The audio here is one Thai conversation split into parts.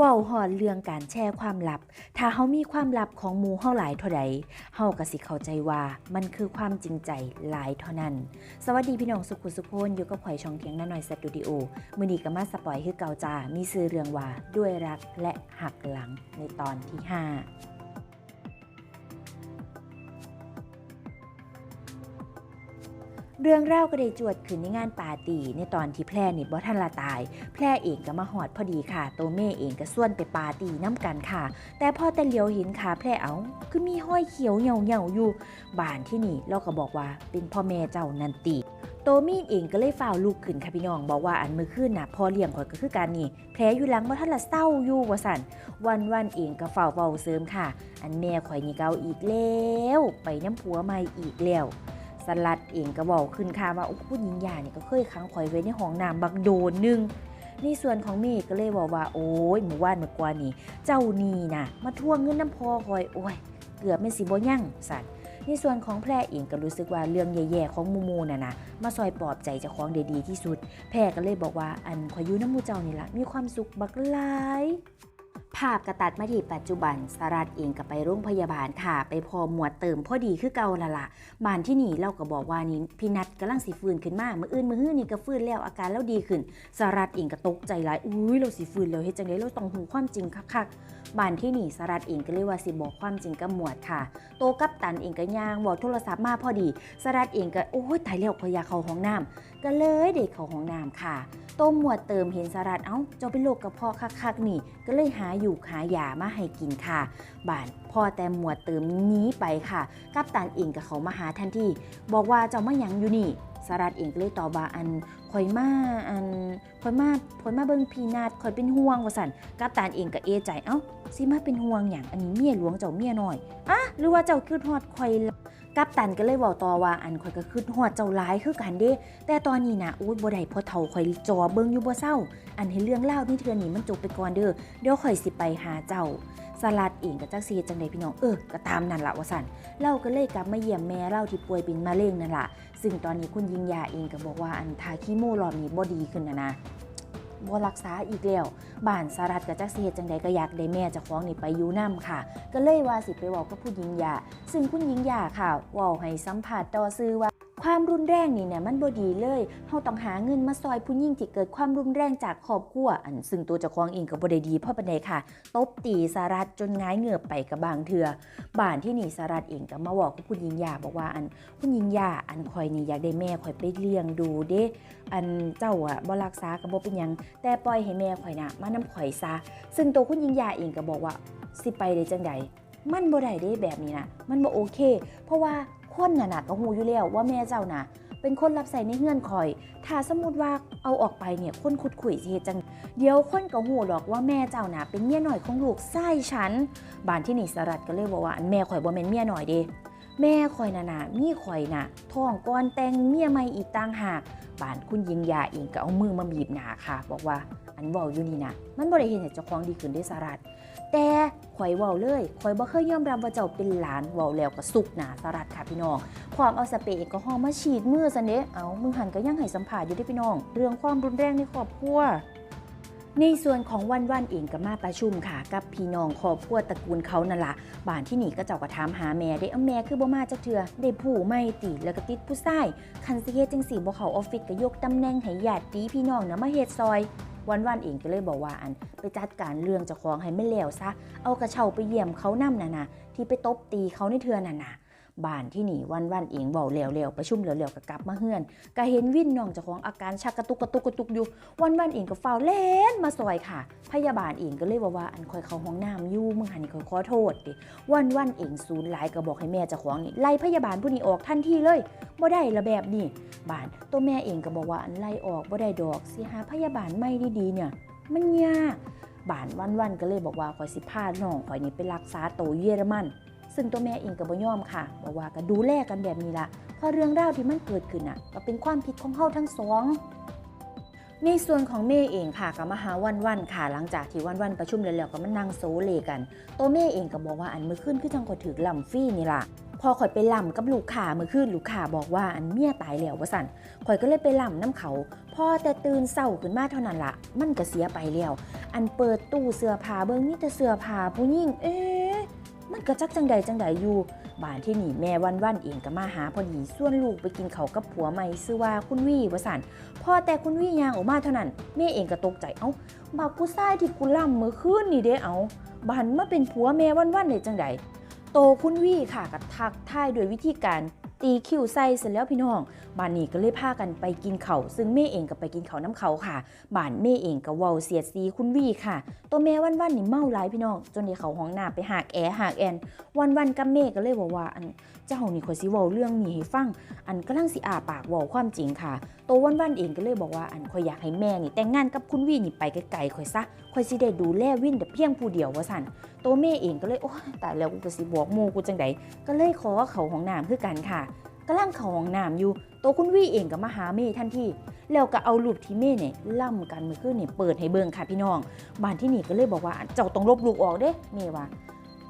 ว้าหอดเรื่องการแชร์ความลับ ถ้าเฮามีความลับของหมู่เฮาหลายเท่าใดเฮาก็สิเข้าใจว่ามันคือความจริงใจหลายเท่านั้น สวัสดีพี่น้องสุขุสุขนอยู่กับข่อยช่องเทียงน้าหน่อยสตูดิโอมือนีก็มาสปอยคือเก่าจามีซื้อเรื่องว่าด้วยรักและหักหลังในตอนที่ 5 เรื่องเล่าก็ได้จวดขึ้นในงานปาร์ตี้ในตอนที่แพร่นี่บ่ทันละตาย แพร่เองก็มาหอดพอดีค่ะ โตเม่เองก็ส่วนไปปาร์ตี้น้ำกันค่ะ แต่พอแต่เหลียวเห็นขาแพร่เอาคือมีห้อยเขียวเหี่ยวเหี่ยวๆอยู่บ้านที่นี่เราก็บอกว่าเป็นพ่อแม่เจ้านันติโตมีนเองก็เลยฝ่าลูกขึ้นค่ะพี่น้อง บอกว่าอันมือขึ้นน่ะพอเลี้ยงข่อยก็คือการนี่แผลอยู่หลังบ่ทันละเศร้าอยู่ว่าสันวันวันเองก็เฝ่าวเบาเสริมค่ะ อันแม่ข่อยนี่เกาอีกแล้ว ไปน้ำผัวใหม่อีกแล้ว สลัดเองก็บอกขึ้นค่ะว่าโอ้ผู้หญิงยาเนี่ยก็เคยค้างข่อยไว้ในห้องน้ำบักโดนหนึงในส่วนของเมย์ก็เลยบอกว่าโอ้ยหมู่ว่านเมื่อกว่านี่ เจ้านี่นะมาทวงเงินน้ำพอคอยโอ้ยเกือบไม่นสิบ่ยั่งสัตว์ในส่วนของแพรเองก็รู้สึกว่าเรื่องแย่ๆของมูมูน่ะนะมาซอยปลอบใจเจ้าของได้ดีที่สุด แพรก็เลยบอกว่าอันขอยอยู่น้ำมูเจ้านี่ละมีความสุขบักหลาย ภาพกระตัดมาที่ปัจจุบันสรัตเองก็ไปโรงพยาบาลค่ะ ไปพอหมวดเติมพอดีคือเก่าละละบ้านที่นี่เราก็บอกว่านี่พี่นัดกำลังสิฟื้นขึ้นมาเมื่ออื่นมือฮื้อนี่ก็ฟื้นแล้วอาการเราดีขึ้นสรัตเองก็ตกใจหลายอุ้ยเราสิฟื้นแล้วเฮ็ดจังได๋เราต้องหูความจริงคักๆบ้านที่นี่สรัตเองก็เลยว่าสิบอกความจริงกับหมวดค่ะ โตกัปตันเองก็ย่างบอกโทรศัพท์มาพอดีสรัตเองก็โอ้ยตายแล้วขอยอยาเข้าห้องน้ำ ก็เลยเด็กเขาห้องน้ำค่ะต้มหมวดเติมเห็นสารัตเอ้าเจ้าเป็นโรคกระเพาะคักๆนี่ ก็เลยหาอยู่หายามาให้กินค่ะ บานพ่อแต่หมวดเติมหนี้ไปค่ะ กัปตันเองกับเขามาหาทันทีบอกว่าเจ้ามาหยังอยู่นี่สารัตเองก็เลยตอบว่าอันข่อยมาอันข่อยมาข่อยมาเบิ่งพีนาดข่อยเป็นห่วงว่าสันกัปตันเองก็เอใจเอ้าสิมาเป็นห่วงหยังอันนี้เมียหลวงเจ้าเมียหน้อยอะหรือว่าเจ้าคิดฮอดข่อย กัปตันก็เลยบอกต่อว่าอันข่อยก็คิดฮอดเจ้าหลายคือกันเด้ แต่ตอนนี้นะอุ้ยบ่ได้พอเฒ่าข่อยจอเบิ่งอยู่บ่เศร้า อันให้เรื่องเล่านี่เทื่อนี้มันจบไปก่อนเด้อเดี๋ยวข่อยสิไปหาเจ้าสลัดเองกับจักซีจังใดพี่น้องเออก็ตามนั่นละว่าสันเล่าก็เลยกลับมาเยี่ยมแม่เล่าที่ป่วยเป็นมะเร็งนั่นละซึ่งตอนนี้คุณยิงยาเองก็บอกว่าอันทาคีโมรอบนี้บ่ดีขึ้นนะนะ บ่รักษาอีกแล้วบ้านสารัดกับจักซีเฮ็ดจังใดก็อยากได้แม่จะคล้องนี่ไปยูน้ำค่ะ ก็เลยว่าสิไปบอกกับผู้หญิงยาซึ่งคุณหญิงยาค่ะว่าให้สัมผัสต่อซื้อว่า ความรุนแรงนี่เนี่ยมันบ่ดีเลยเฮาต้องหาเงินมาซอยผู้หญิงที่เกิดความรุนแรงจากครอบครัวอันซึ่งตัวเจ้าของเองก็บ่ได้ดีพราะปานใดค่ะ ตบตีสารัตจนงายเหงือบไปกับบางเทือบ้านที่นี่สารัตเองก็มาบอกกับผู้หญิงยาบอกว่าอันผู้หญิงยาอันคอยนี่อยากได้แม่คอยไปเลี้ยงดูเด้อันเจ้าอะบ่รักษาก็บ่เป็นหยัง แต่ปล่อยให้แม่ข่อยน่ะมานำข่อยซะซึ่งตัวคุณหญิงยาเองก็บอกว่าสิไปได้จังใดมันบ่ได้เด้แบบนี้นะมันบ่โอเค เพราะว่า คนน่ะนะก็ฮู้อยู่แล้วว่าแม่เจ้าน่ะ เป็นคนรับใส่ในเงื่อนคอย ถ้าสมมติว่าเอาออกไปเนี่ยคนขุดขุยเฮ็ดจัง เดี๋ยวคนก็หูหรอกว่าแม่เจ้าน่ะเป็นเมียหน่อยของลูกไส้ฉันบานที่นี่สรัดก็เลยบอกว่าอันแม่ข่อยบ่แม่นเมียหน่อยเด้แม่ข่อยน่ะนะมีข่อยน่ะท้องก่อนแต่งเมียใหม่อีกต่างหากบานคุณยิงยาเองก็เอามือมาบีบหนาค่ะ บอกว่าอันเว้าอยู่นี่นะมันบ่ได้เห็นเจ้าของดีขึ้นได้สรัดแต่ ข่อยเว้าเลยข่อยบ่เคยยอมรับว่าเจ้าเป็นหลานเว้าแล้วก็สุกหนาสรัดค่ะพี่น้องความเอาสเปรย์แอลกอฮอล์มาฉีดมือซะเด้เอามือหันก็ยังให้สัมผัสอยู่เด้พี่น้อง เรื่องความรุนแรงในครอบครัวในส่วนของวันวันเองก็มาประชุมค่ะ กับพี่น้องครอบครัวตระกูลเขานั่นละบ้านที่หนีก็เจ้าก็ถามหาแม่ได้เอาแม่คือบ่มาจักเทื่อได้ผู้ไม่ติแล้วก็ติดผู้ชายคันเฮ็ดจังสีบ่เขาออฟฟิศก็ยกตำแหน่งให้ญาติพี่น้องนะมาเฮ็ดซอย วันวันๆเองก็เลยบอกว่าอันไปจัดการเรื่องจะคลองให้ไม่เลวซะเอากระเช้าไปเยี่ยมเขานำน่ะนะที่ไปตบตีเขาในเทือน่ะนะ บ้านที่หนีวันวันเองเบาแล้วแล้วประชุมแล้วแล้วก็กลับมาเฮือนก็เห็นวินน้องเจ้าของอาการชักกระตุกกระตุกกระตุกอยู่ วันวันเองก็เฝ้าเล่นมาซอยค่ะ พยาบาลเองก็เลยว่าว่าอันคอยเข้าห้องน้ำยู่มึงหันนี่คอยขอโทษดิวันวันเองศูนย์หลายก็บอกให้แม่เจ้าของนี่ไล่พยาบาลผู้นี้ออกทันทีเลยบ่ได้ละแบบนี้บ้านตัวแม่เองก็บอกว่าอันไล่ออกบ่ได้ดอกสิหาพยาบาลไม่ดีๆเนี่ย มันยากบ้านวันวันๆก็เลยบอกว่าคอยสิพาน้องคอยนี่ไปรักษาตัวเยอรมัน ซึ่งตัวแม่เองก็บ่ยอมค่ะบอกว่าก็ดูแลกันแบบนี้ละเพราะเรื่องราวที่มันเกิดขึ้นอะก็เป็นความผิดของเฮาทั้งสองในส่วนของเมย์เองค่ะก็มหาวันวันค่ะหลังจากที่วันวันประชุมแล้วก็มานั่งโซเลกัน ตัวเมย์เองก็บอกว่าอันมือขึ้นคือจังก็ถือลำฟี่นี่ล่ะพอข่อยไปลำกับลูกค้ามือขึ้นลูกค้าบอกว่าอันเมียตายแล้วว่าสั่นข่อยก็เลยไปลำน้ำเขาพอแต่ตื่นเศร้าขึ้นมาเท่านั้นละมันก็เสียไปแล้วอันเปิดตู้เสื้อผ้าเบิ่งนี่แต่เสื้อผ้าผู้หญิงเอ๊ มันก็จักจังใดจังใดอยู่บ้านที่หนีแม่วันวันเองก็มาหาพอดีส่วนลูกไปกินเขากับผัวใหม่ซื้อว่าคุณวี่วสันพอแต่คุณวี่ยางออกมาเท่านั้นแม่เองก็ตกใจเอ้าบากูซ้ายที่กูล่ำเมื่อคืนนี่เด้เอาบ้านมาเป็นผัวแม่วันวันได้จังใดโตคุณวี่ค่ะก็ทักทายด้วยวิธีการ ตีคิวใส่เสร็จแล้วพี่น้องบ้านนี้ก็เลยพากันไปกินเขาซึ่งแม่เองก็ไปกินเขาน้ำเขาค่ะบ้านแม่เองก็เว้าเสียดสีคุณวี่ค่ะ ตัวแม่วันวันนี่เมาหลายพี่น้อง จนได้เขาห้องน้ำไปหากแอหากแอน วันวันกับแม่ก็เลยบอกว่าอันเจ้านี่ขอยสิเว้าเรื่องนี้ให้ฟัง อันกำลังสิอาปากเว้าความจริงค่ะโตวันวันเองก็เลยบอกว่าอันข่อยอยากให้แม่นี่แต่งงานกับคุณวี่นี่ไปไกลๆข่อยซะข่อยสิได้ดูแลวินแต่เพียงผู้เดียวว่าสัน โตแม่เองก็เลยโอ้ยตายแล้วกูก็สิบอกมูกูจังไดก็เลยขอเขาห้องน้ำคือกันค่ะกำลังเขาห้องน้ำอยู่โตคุณวี่เองก็มาหาแม่ทันทีแล้วก็เอารูปที่แม่เนี่ยล่ำกันมื่อคืนนี่ยเปิดให้เบิ่งค่ะพี่น้องบ้านที่นี่ก็เลยบอกว่าเจ้าต้องลบลูกออกเด้แม่ว่า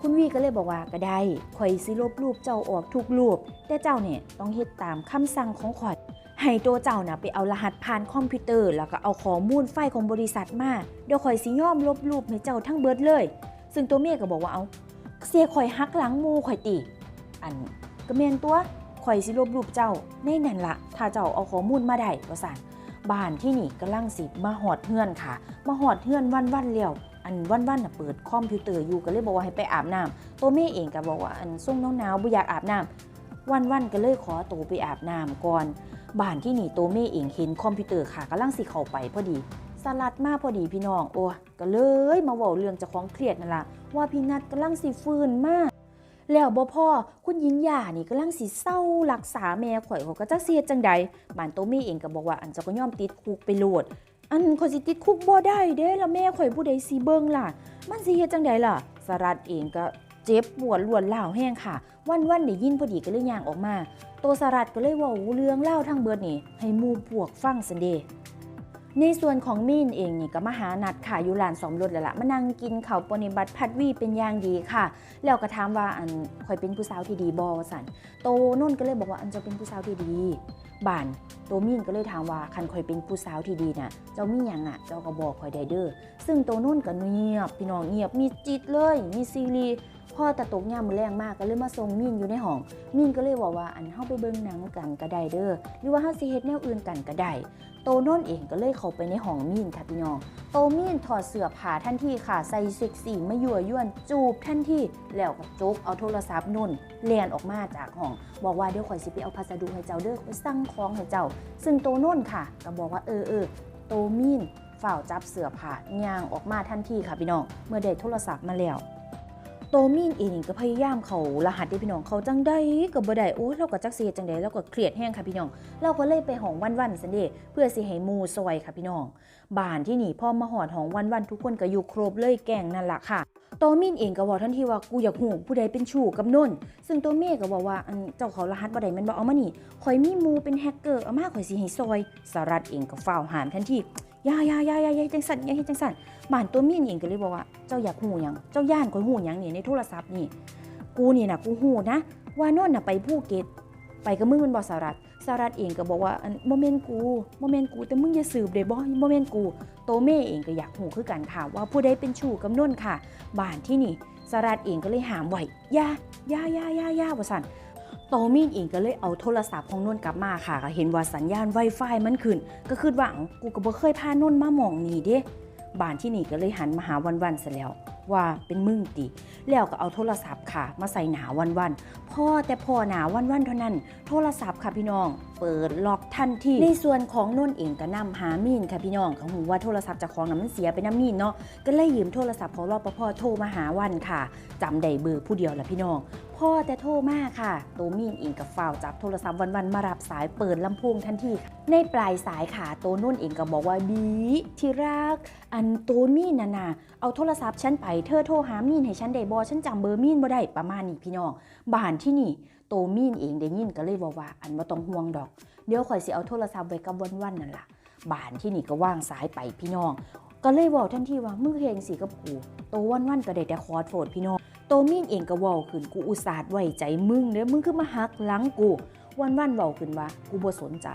คุณวีก็เลยบอกว่าก็ได้ข่อยสิลบรูปเจ้าออกทุกรูป แต่เจ้าเนี่ยต้องเฮ็ดตามคำสั่งของข่อย ให้ตัวเจ้าน่ะไปเอารหัสผ่านคอมพิวเตอร์ แล้วก็เอาข้อมูลไฟล์ของบริษัทมา เดี๋ยวข่อยสิย่อมลบรูปให้เจ้าทั้งเบิดเลย ซึ่งตัวเมียก็บอกว่าเอาเสียข่อยหักหลังมูข่อยติอันก็แม่นตัวข่อยสิลบรูปเจ้าในนั่นละถ้าเจ้าเอาข้อมูลมาได้ว่าซั่นบ้านที่นี่กำลังสิมาหอดเฮือนค่ะ มาหอดเฮือนวันวันๆแล้ยวอันวันวันน่ะเปิดคอมพิวเตอร์อยู่ก็เลยบอกว่าให้ไปอาบน้ำตัวแม่เองก็บอกว่าอันส่งหนาวๆบ่อยากอาบน้ำวันวันก็เลยขอตัวไปอาบน้ำก่อนบ้านที่นี่ตัวแม่เองเห็นคอมพิวเตอร์ค่ะกำลังสิเข้าไปพอดี สลัดมาพอดีพี่น้อง โอ้ก็เลยมาเว้าเรื่องจ้าของเครียดนั่นละว่าพี่นัดกำลังสิฟื้นมากแล้วบ่พ่อคุณหญิงย่านี่กำลังสิเศร้ารักษาแม่ข่อยเขาก็จะเสียจังใดบ้านโตแม่เองก็บอกว่าอันเจ้าก็ยอมติดคุกไปโลด อันข่อยสิติดคุกบ่ได้เด้แล้วแม่ข่อยผู้ใดสิเบิ่งล่ะ มันสิเฮ็ดจังใดล่ะ สรัดเองก็เจ็บปวดรวนล่าวแห้งค่ะ วันวันๆได้ยินพอดีก็เลยย่างออกมา ตัวสรัดก็เลยว้าเรื่องเล่าทั้งเบิดนี่ให้หมู่พวกฟังซันเด ในส่วนของมีนเองนี่ก็มาหานัดค่ะอยู่ลานสอมรถแล้วละมานั่งกินเขาปฏิบัติพัดวีเป็นอย่างดีค่ะ แล้วก็ถามว่าอันข่อยเป็นผู้สาวที่ดีบ่ว่าซั่นโตนุ่นก็เลยบอกว่าอันจะเป็นผู้สาวที่ดีบ้านโตมีนก็เลยถามว่าคันข่อยเป็นผู้สาวที่ดีน่ะเจ้ามีหยังอะเจ้าก็บอกข่อยไดเด้อซึ่งโตนุ่นก็เงียบพี่น้องเงียบมีจิตเลยมีซีรีส์ พ่อตะตกยามมือแรงมากก็เลยมาส่งมีนอยู่ในห้องมีนก็เลยบอกว่าอันเฮาไปเบิ่งหนังกันก็ได้เด้อหรือว่าเฮาสิเฮ็ดแนวอื่นกันก็ได้โตโน่นเองก็เลยเข้าไปในห้องมีนค่ะพี่น้องโตมีนถอดเสื้อผ้าทันทีค่ะใส่เซ็กซี่มายั่วยวนจูบทันทีแล้วก็จกเอาโทรศัพท์นุ่นเลียนออกมาจากห้องบอกว่าเดี๋ยวข่อยสิไปเอาพัสดุให้เจ้าเด้อข่อยสั่งของให้เจ้า ซึ่งโตโน่นค่ะก็บอกว่าเออเออโตมีนฝ่าจับเสื้อผ้าย่างออกมาทันทีค่ะพี่น้องเมื่อได้โทรศัพท์มาแล้ว โตมีนเองก็พยายามเขารหัสได้พี่น้องเขาจังได้ก็บ่ได้โอ้เราก็จักเสียจังได้เราก็เครียดแห้งค่ะพี่น้อง เราก็เลยไปห้องวันวันสันเดเพื่อสิให้มูซอยค่ะพี่น้องบ้านที่หนีพ่อมาหอดห้องวันวันทุกคนก็อยู่ครบเลยแกงนั่นแหละค่ะโตมินเองก็บอกทันทีว่ากูอยากหูผู้ใดเป็นชู้กับนนซึ่งโตเมก็บอกว่าเจ้าเขารหัสบ่ได้มันบ่เอามานี่ข่อยมีมูเป็นแฮกเกอร์เอามาข่อยสิให้ซอยสารัตเองก็ฟ้าวหามทันที ยายายายายาจังสันยาเฮ็ดจังสันบ้านตัวเมินเองก็เลยบอกว่าเจ้าอยากหูยังเจ้าย่านข่อยหูยังนี่ในโทรศัพท์นี่ กูนี่นะกูหูนะ ว่านนท์น่ะไปภูเก็ตไปกับมึงมันบอสารัตสารัตเองก็บอกว่าโมเมนต์กูโมเมนต์กูแต่มึงอย่าสืบเด้บ่โมเมนต์กู โตเม่เองก็อยากหูคือกันค่ะ ว่าผู้ใดเป็นชู้กับนนท์ค่ะบ้านที่นี่สารัตเองก็เลยหามไว้ยายายายายาว่าสั่น โตมีนเองก็เลยเอาโทรศัพท์ของนุ่นกลับมาค่ะก็เห็นว่าสัญญาณ Wi-Fi มันขึ้น ก็คือว่ากูก็บ่เคยพานุ่นมาหมองนี่เด้บ้านที่นี่ก็เลยหันมาหาวันๆซะแล้วว่าเป็นมึงติแล้วก็เอาโทรศัพท์ค่ะ มาใส่หนาวันวันพ่อแต่พ่อหนาวันวันเท่านั้น โทรศัพท์ค่ะพี่น้อง เปิดล็อกทันทีในส่วนของนุ่นเองก็นำหามีนค่ะพี่น้องเขาหูว่าโทรศัพท์จากของนั้นมันเสียไปน้ำมีนเนาะก็เลยยืมโทรศัพท์ของรปภโทรมาหาวันค่ะจำได้เบอร์ผู้เดียวแหละพี่น้องพ่อแต่โทรมาค่ะโตมีนเองกับฝ้าวจับโทรศัพท์วันๆมารับสายเปิดลำโพงทันทีในปลายสายค่ะโตนุ่นเองก็บอกว่าบีที่รัก อันโตมีนน่ะนะเอาโทรศัพท์ฉันไปเธอโทรหามีนให้ฉันได้บอฉันจำเบอร์มีนบ่ได้ประมาณนี้พี่น้องบ้านที่นี่โตมีนเองได้ยินก็เลยบอกว่า อันบ่ต้องห่วงดอก เดี๋ยวข่อยสิเอาโทรศัพท์ไว้กับวันวันๆนั่นล่ะบ้านที่นี่ก็ว่างสายไปพี่น้อง ก็เลยบอกทันทีว่ามึงเฮงสิกับกูโตวันวันๆก็ได้แต่ขอโทษพี่น้องโตมีนเองก็ว้าขึ้นกูอุตส่าห์ไว้ใจมึงเด้อมึงคือมาหักหลังกูวันวันๆว้าขึ้นว่ากูบ่สนใจ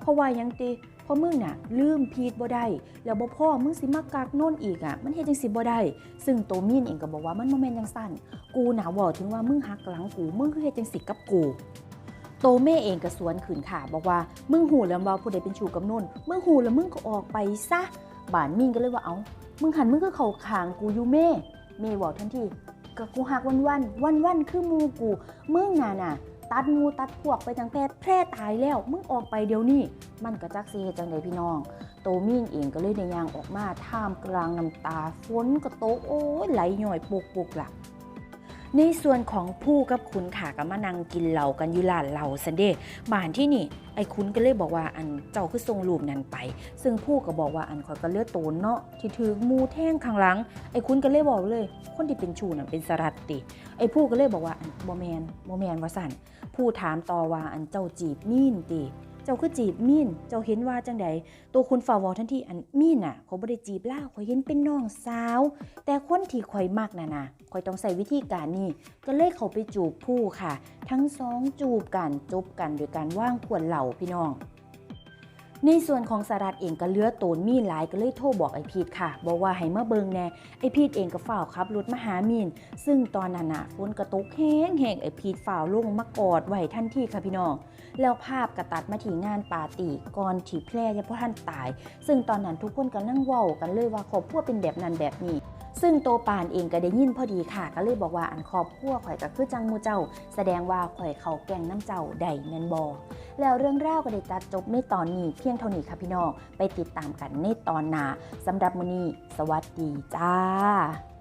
เพราะว่ายังติเพราะมึงน่ะลืมพีดบ่ได้แล้วบ่พ่อมึงสิมากักโน่นอีกอะมันเฮ็ดจังสิบ่ได้ซึ่งโตมีนเองก็บอกว่ามันบ่แม่นจังซั่นกูหน่ะเว้าถึงว่ามึงหักหลังกูมึงคือเฮ็ดจังสิกับกูโตเม่เองก็สวนขืนค่ะบอกว่ามึงหูแล้วว่าผู้ใดเป็นชูกับนุ่นมึงหูแล้วมึงก็ออกไปซะบานมินก็เลยว่าเอามึงหันมึงก็เข้าขางกูอยู่เม่เม่บอกทันทีก็กูหักวันวันวันวันคือมูกูมึงน่ะน่ะ ตัดมูตัดพวกไปจังแพร่แพร่ตายแล้วมึงออกไปเดี๋ยวนี้มันก็จักเฮ็ดจังไดพี่น้อง โตมีนเองก็เลยได้ย่างออกมาท่ามกลางน้ำตาฝนก็ตโอ้ยไหลหน่อยปุกๆล่ะในส่วนของผู้กับคุณค่ะก็มานั่งกินเหล้ากันอยู่ร้านเหล้าซันเดบ้านที่นี่ไอ้คุณก็เลยบอกว่าอันเจ้าคือทรงรูปนั้นไป ซึ่งผู้ก็บอกว่าอันคอยก็เลือดโตนเนาะที่ถือมูแท่งข้างหลังไอ้คุณก็เลยบอกเลย คนที่เป็นชูน่ะเป็นสรัตติไอ้ผู้ก็เลยบอกว่าอันโมแมนโมแมนวสัน ผู้ถามต่อว่าอันเจ้าจีบมีนติเจ้าคือจีบมีนเจ้าเห็นว่าจังใดตัวคุณฝ่าวอทันทีอันมีนน่ะเขาบ่ได้จีบล่าข่อยเห็นเป็นน้องสาว แต่คนที่ข่อยมากน่ะนะข่อยต้องใส่วิธีการนี่ก็เลยเขาไปจูบผู้ค่ะ ทั้งสองจูบกันจบกันโดยการว่างขวดเหล่าพี่น้อง ในส่วนของสารัตเองก็เลือโตนมีหลายก็เลยโทรบอกไอพีทค่ะ บอกว่าให้มาเบิงแน่ไอพีทเองก็ฝ่าวขับรถมาหามีน ซึ่งตอนนั้นน่ะฝนกระตุกแห้งแห้งไอพีทฝ่าวลงมากอดไว้ทันทีค่ะพี่น้อง แล้วภาพกระตัดมาถี่งานปาร์ตี้ก่อนถี่แพร่ยาพ่อท่านตาย ซึ่งตอนนั้นทุกคนก็นั่งเว้ากันเลยว่าขอบพวกเป็นแบบนั้นแบบนี้ ซึ่งโตปานเองก็ได้ยินพอดีค่ะ ก็เลยบอกว่าอันครอบครัวข่อยก็คือจังมูเจ้า แสดงว่าข่อยเขาแกงน้ำเจ้าใดแมนบอแล้วเรื่องราวก็ได้ตัดจบในตอนนี้เพียงเท่านี้ค่ะพี่น้องไปติดตามกันในตอนหน้าสำหรับมื้อนี้สวัสดีจ้า